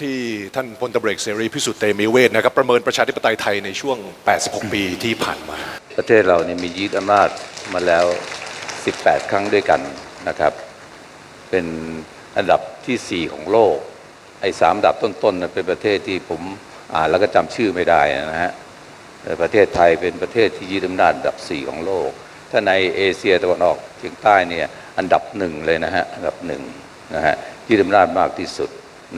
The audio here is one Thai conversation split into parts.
ที่ท่านพลตำรวจเอกเสรีพิสุทธิ์เตมีเวทนะครับประเมินประชาธิปไตยไทยในช่วง 86 ปีที่ผ่านมา ประเทศเราเนี่ยมียึดอำนาจมาแล้ว 18 ครั้งด้วยกันนะครับ เป็นอันดับทีสี่4 ของโลก ไอ้สามอันดับต้นๆนเป็นประเทศที่ผมอ่านแล้วก็จำชื่อไม่ได้นะฮะแต่ประเทศไทยเป็นประเทศที่ยึดอำนาจอันดับ 4 ของโลก ถ้าในเอเชียตะวันออกเฉียงใต้เนี่ยอันดับหนึ่งเลยนะฮะอันดับหนึ่งนะฮะยึดอำนาจมากที่สุด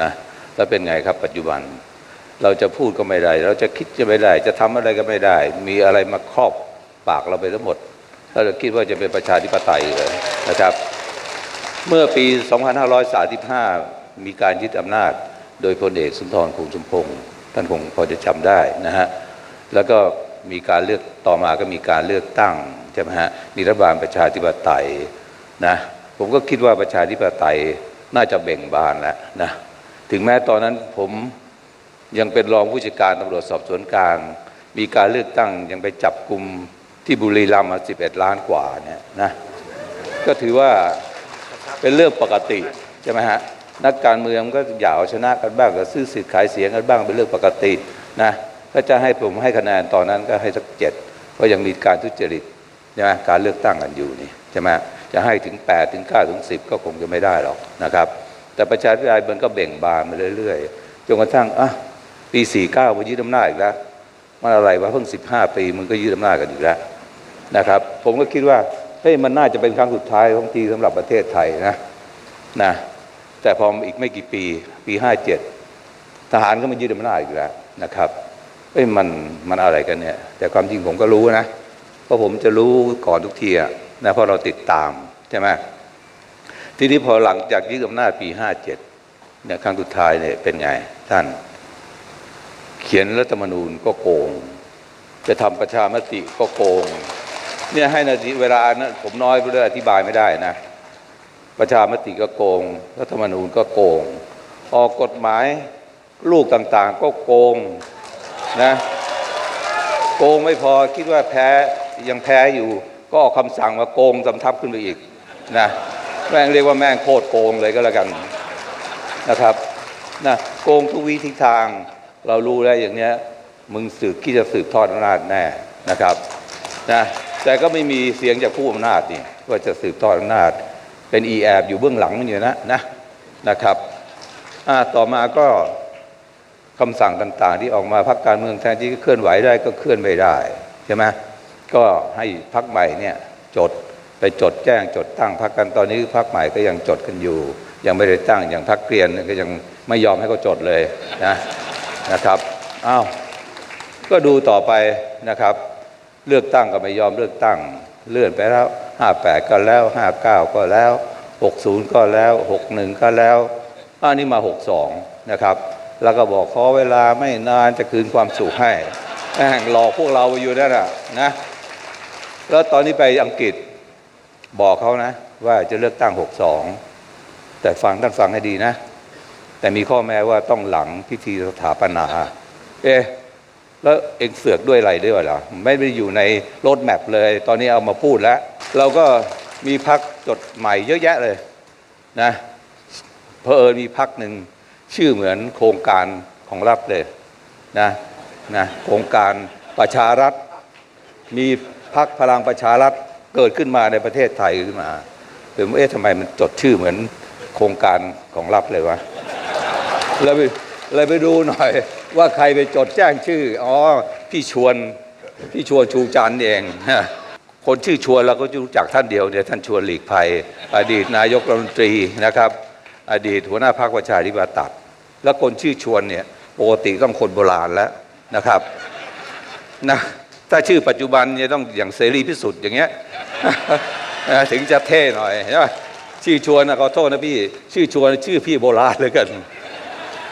นะ แล้วเป็นไงครับปัจจุบัน เราจะพูดก็ไม่ได้ เราจะคิดจะไม่ได้ จะทำอะไรก็ไม่ได้ มีอะไรมาครอบปากเราไปทั้งหมดถ้าเราคิดว่าจะเป็นประชาธิปไตยเลยนะครับ เมื่อปี 2535 มีการยึดอำนาจ โดยพลเอกสุนทรภูมิสมพงษ์ท่านคงพอจะจำได้นะฮะ แล้วก็มีการเลือกต่อมาก็มีการเลือกตั้งใช่ไหมฮะมีรัฐบาลประชาธิปไตยนะ ผมก็คิดว่าประชาธิปไตยน่าจะเบ่งบานแล้วนะ ถึงแม้ตอนนั้นผมยังเป็นรองผู้จัดการตำรวจสอบสวนกลาง มีการเลือกตั้งยังไปจับกลุ่มที่บุรีรัมย์มา11ล้านกว่าเนี่ยนะก็ถือว่าเป็นเรื่องปกติใช่ไหมฮะนักการเมืองก็อยากเอาชนะกันบ้างก็ซื้อสิทธิ์ขายเสียงกันบ้างเป็นเรื่องปกตินะถ้าจะให้ผมให้คะแนนตอนนั้นก็ให้สักเจ็ดเพราะยังมีการทุจริตใช่ไหมการเลือกตั้งกันอยู่นี่ใช่ไหมจะให้ถึง8ถึง9ถึง10 ก็คงจะไม่ได้หรอกนะครับ แต่ประชาธิปไตยมันก็เบ่งบานมาเรื่อยๆจนกระทั่งอะปี49มายึดอำนาจอีกแล้วมันอะไรวะเพิ่ง15ปีมันก็ยึดอำนาจกันอีกแล้วนะครับ ผมก็คิดว่าเฮ้ยมันน่าจะเป็นครั้งสุดท้ายของทีสำหรับประเทศไทยนะนะแต่พออีกไม่กี่ปีปี57ทหารก็มายึดอำนาจอีกแล้วนะครับเฮ้ยมันมันอะไรกันเนี่ย แต่ความจริงผมก็รู้นะเพราะผมจะรู้ก่อนทุกทีอะนะเพราะเราติดตามใช่ไหม ทีนี้พอหลังจากยึดอำนาจปี57เจ็ดเนี่ยครั้งสุดท้ายเนี่ยเป็นไงท่าน เขียนรัฐธรรมนูญก็โกง จะทำประชามติก็โกง เนี่ยให้นาทีเวลานะผมน้อยเรื่องอธิบายไม่ได้นะ ประชามติก็โกง รัฐธรรมนูญก็โกง ออกกฎหมายลูกต่างๆ ก็โกงนะโกงไม่พอคิดว่าแพ้ยังแพ้อยู่ ก็ออกคำสั่งมาโกงสำทับขึ้นไปอีกนะ แม่งเรียกว่าแม่งโคตรโกงเลยก็แล้วกันนะครับนะโกงทุกวิธีทางเรารู้แล้วอย่างเนี้ยมึงสืบคิดจะสืบทอดอำนาจแน่นะครับนะแต่ก็ไม่มีเสียงจากผู้อำนาจนี่ว่าจะสืบทอดอำนาจ เป็นอีแอบอยู่เบื้องหลังมันอยู่นะนะนะครับต่อมาก็คำสั่งต่างๆ ที่ออกมาพักการเมืองแทนที่จะเคลื่อนไหวได้ก็เคลื่อนไม่ได้ใช่ไหมก็ให้พักใหม่เนี่ยจด ไปจดแจ้งจดตั้งพักกันตอนนี้พักใหม่ก็ยังจดกันอยู่ ยังไม่ได้ตั้งอย่างพักเกรียนก็ยังไม่ยอมให้เขาจดเลยนะนะครับอ้าวก็ดูต่อไปนะครับ เลือกตั้งก็ไม่ยอมเลือกตั้ง เลื่อนไปแล้ว 58 ก็แล้ว 59 ก็แล้ว 60 ก็แล้ว 61 ก็แล้วอันนี้มา 62 นะครับ แล้วก็บอกขอเวลาไม่นานจะคืนความสุขให้แม่งหลอกพวกเราไปอยู่นั่นนะนะแล้วตอนนี้ไปอังกฤษ บอกเขานะ ว่าจะเลือกตั้ง62แต่ฟังท่านฟังให้ดีนะ แต่มีข้อแม้ว่าต้องหลังพิธีสถาปนา เอ๊ะแล้วเองเสือกด้วยอะไรด้วยเหรอไม่ได้อยู่ในโรดแมพเลย ตอนนี้เอามาพูดแล้ว เราก็มีพักจดใหม่เยอะแยะเลยนะเพอเอิญมีพักหนึ่งชื่อเหมือนโครงการของรัฐเลยนะนะโครงการประชารัฐ มีพักพลังประชารัฐ เกิดขึ้นมาในประเทศไทยขึ้นมาผมเอ๊ะทำไมมันจดชื่อเหมือนโครงการของรัฐเลยวะเลยไปเลยไปดูหน่อย ว่าใครไปจดแจ้งชื่ออ๋อพี่ชวนพี่ชวนชูจันเองคนชื่อชวนเราก็รู้จักท่านเดียวเนี่ยท่านชวนหลีกภัย อดีตนายกรัฐมนตรีนะครับ อดีตหัวหน้าพรรคประชาธิปไตยแล้วคนชื่อชวนเนี่ยปกติต้องคนโบราณแล้วนะครับนะ ถ้าชื่อปัจจุบันเนี่ยต้องอย่างเสรีพิสุทธิ์อย่างเงี้ยถึงจะเท่หน่อยใช่ไหมชื่อชวนนะขอโทษนะพี่ ชื่อชวนชื่อพี่โบราณเลยกัน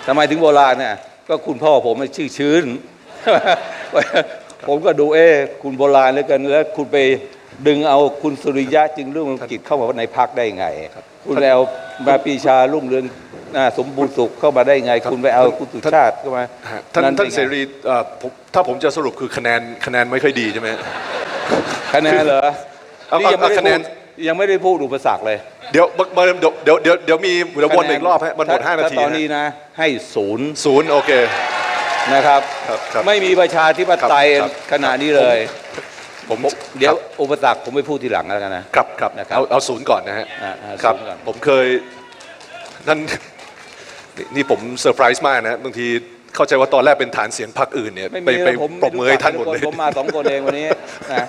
ทำไมถึงโบราณเนี่ยก็คุณพ่อผมชื่อชื้น ผมก็ดูเอ๊ะคุณโบราณเลยกันแล้วคุณไปดึงเอาคุณสุริยะจึงรุ่งเรืองกิจเข้ามาในพักได้ไง คุณเอามาปีชารุ่งเรือง สมบูรณ์สุขเข้ามาได้ไง คุณไปเอาคุณสุชาติเข้ามาท่านเป็ท่านไงเสรีเอ่อผมถ้าผมจะสรุปคือคะแนนคะแนนไม่ค่อยดีใช่ไหมคะแนนเหรอเอานี่ยังไม่ได้เอาคะแนพูนดยังไม่ได้พูดอุปสรรคเลยเดี๋ยวมาเดี๋ยวเดี๋ยวเดี๋ยวเดี๋ยวมีเดี๋ยววนอีกรอบฮะมันหมดถ้5นาทีถ้ตอนฮะนี้นะ ให้ศูนย์ศูนย์โอเคนะครับครับครับไม่มีประชาธิปไตยครับขณะนี้เลยผมเดี๋ยวอุปสรรคผมไปพูดทีหลังแล้วกันนะครับครับนะครับเอาเอาศูนย์ก่อนนะฮะอ่าอ่าครับศูนย์ก่อนผมเคยนั่นนี่ นี่ผมเซอร์ไพรส์มากนะบางทีเข้าใจว่าตอนแรกเป็นฐานเสียงพรรคอื่นเนี่ยไม่ไปมีไปผมปรบมือให้ท่านหมดเลย ผมมาสองคนเองวันนี้นะ